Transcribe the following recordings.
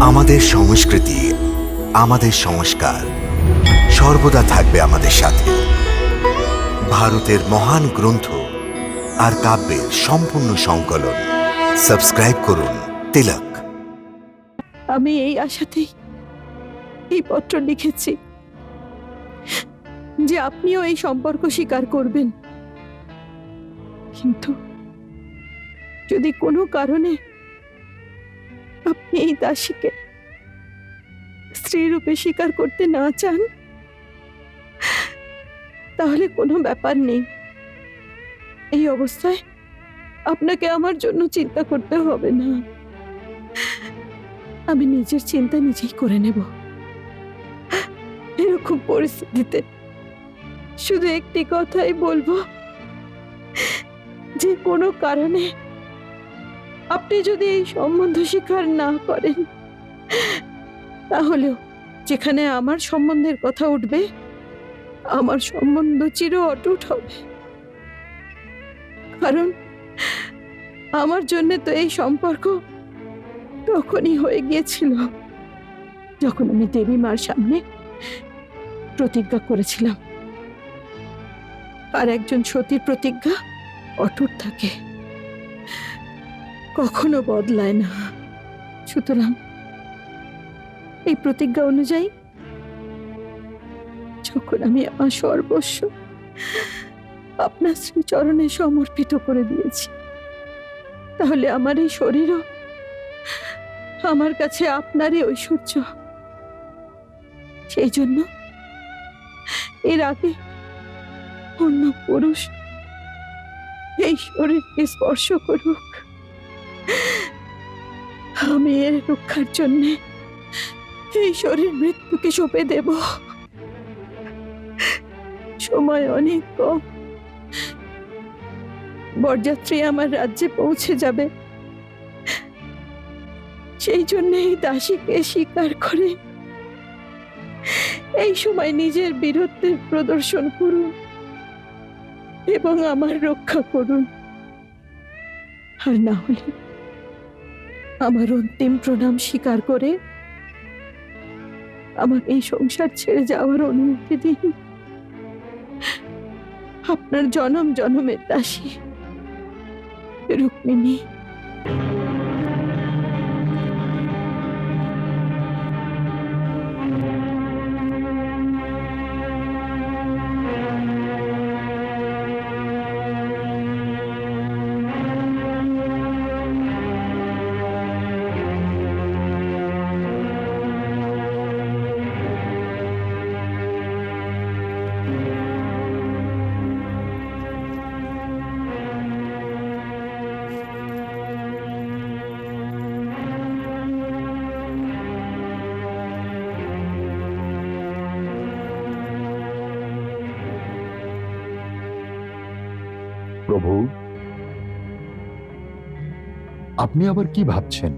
আমাদের সংস্কৃতি, আমাদের সংস্কার সর্বদা থাকবে আমাদের সাথে। ভারতের মহান গ্রন্থ আর কাব্যের সম্পূর্ণ সংকলন। সাবস্ক্রাইব করুন তিলক। আমি এই আশাতেই এই পত্র লিখেছি যে আপনিও এই সম্পর্ক স্বীকার করবেন। কিন্তু যদি কোনো কারণে আপনি এই দাসীকে স্ত্রী রূপে স্বীকার করতে না চান? তাহলে কোনো ব্যাপার নেই। এই অবস্থায় আপনাকে আমার জন্য চিন্তা করতে হবে না। আমি নিজের চিন্তা নিজেই করে নেব। এরকম পরিস্থিতিতে শুধু একটি কথাই বলব, যে কোনো কারণে আপনি যদি এই সম্বন্ধ স্বীকার না করেন, তাহলেও যেখানে আমার সম্বন্ধের কথা উঠবে, আমার সম্বন্ধ চির অটুট হবে। কারণ আমার জন্য তো এই সম্পর্ক তখনই হয়ে গিয়েছিল, যখন আমি দেবী মার সামনে প্রতিজ্ঞা করেছিলাম। আর একজন সতীর প্রতিজ্ঞা অটুট থাকে। কখনো বদলায় না। সুতরাং এই প্রতিজ্ঞা অনুযায়ী যখন আমি আমার সর্বস্ব আপনার শ্রীচরণে সমর্পিত করে দিয়েছি, তাহলে আমার এই শরীরও আমার কাছে আপনারই ঐশ্বর্য। সেই জন্য এর আগে অন্য পুরুষ এই শরীরকে স্পর্শ করুক। আমি এর রক্ষার জন্য এই শরীর মৃত্যুকে সঁপে দেব। সময় অনেক কম। বরযাত্রী আমার রাজ্যে পৌঁছে যাবে। সেই জন্য এই দাসীকে স্বীকার করে এই সময় নিজের বীরত্বের প্রদর্শন করুন এবং আমার রক্ষা করুন। আর না হলে আমার অন্তিম প্রণাম স্বীকার করে আমার এই সংসার ছেড়ে যাওয়ার অনুমতি দিন। আপনার জনম জনমের দাসী রুক্মিণী। প্রভু। আপনি আবার কি ভাবছেন?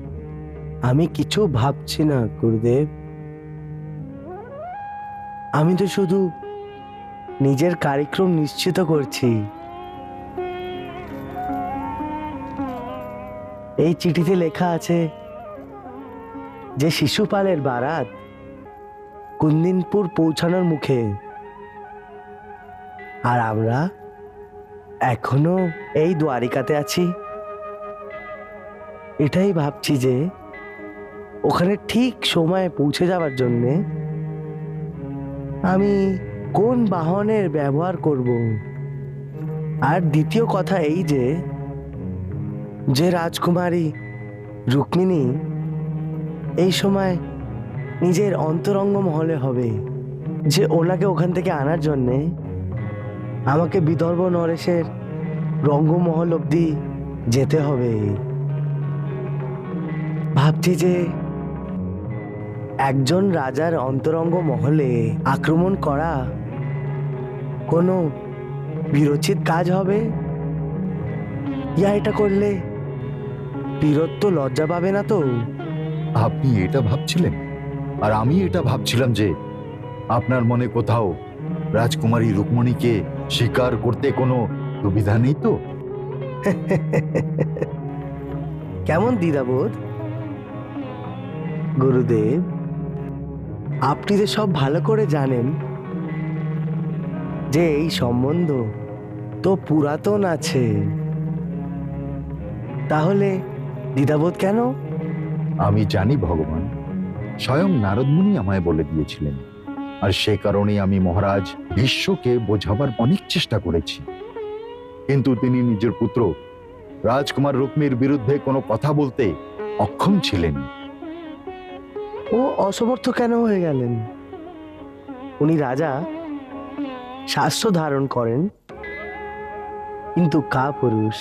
আমি কিছু ভাবছি না, গুরুদেব। আমি তো শুধু নিজের কার্যক্রম নিশ্চিত করছি। এই চিঠিতে লেখা আছে যে শিশুপালের বারাত কুন্দিনপুর পৌঁছানোর মুখে। আর আমরা এখনও এই দ্বারিকাতে আছি? এটাই ভাবছি যে ওখানে ঠিক সময়ে পৌঁছে যাওয়ার জন্যে আমি কোন বাহনের ব্যবহার করব? আর দ্বিতীয় কথা এই যে যে রাজকুমারী রুক্মিণী এই সময় নিজের অন্তরঙ্গ মহলে হবে, যে ওনাকে ওখান থেকে আনার জন্যে আমাকে বিদর্ভ নরেশের রঙ্গমহল অবধি যেতে হবে। ভাবছি যে একজন রাজার অন্তরঙ্গ মহলে আক্রমণ করা কোনো বিরোচিত কাজ হবে? ইয়া, এটা করলে বীরত্ব লজ্জা পাবে না তো? আপনি এটা ভাবছিলেন? আর আমি এটা ভাবছিলাম যে আপনার মনে কোথাও রাজকুমারী রুক্মণীকে স্বীকার করতে কোনো সুবিধা নেই তো। কেমন দ্বিধাবোধ গুরুদেব আপনি যে সব ভালো করে জানেন যে এই সম্বন্ধ তো পুরাতন আছে। তাহলে দ্বিধাবোধ কেন? আমি জানি ভগবান স্বয়ং নারদমুনি আমায় বলে দিয়েছিলেন। আর সে কারণে আমি মহারাজ বিশ্বকে বোঝাবার অনেক চেষ্টা করেছি। কিন্তু তিনি নিজের পুত্র রাজকুমার রুক্মির বিরুদ্ধে কোনো কথা বলতে অক্ষম ছিলেন। ও অসমর্থ কেন হয়ে গেলেন? উনি রাজা, শাস্ত্র ধারণ করেন, কিন্তু কা পুরুষ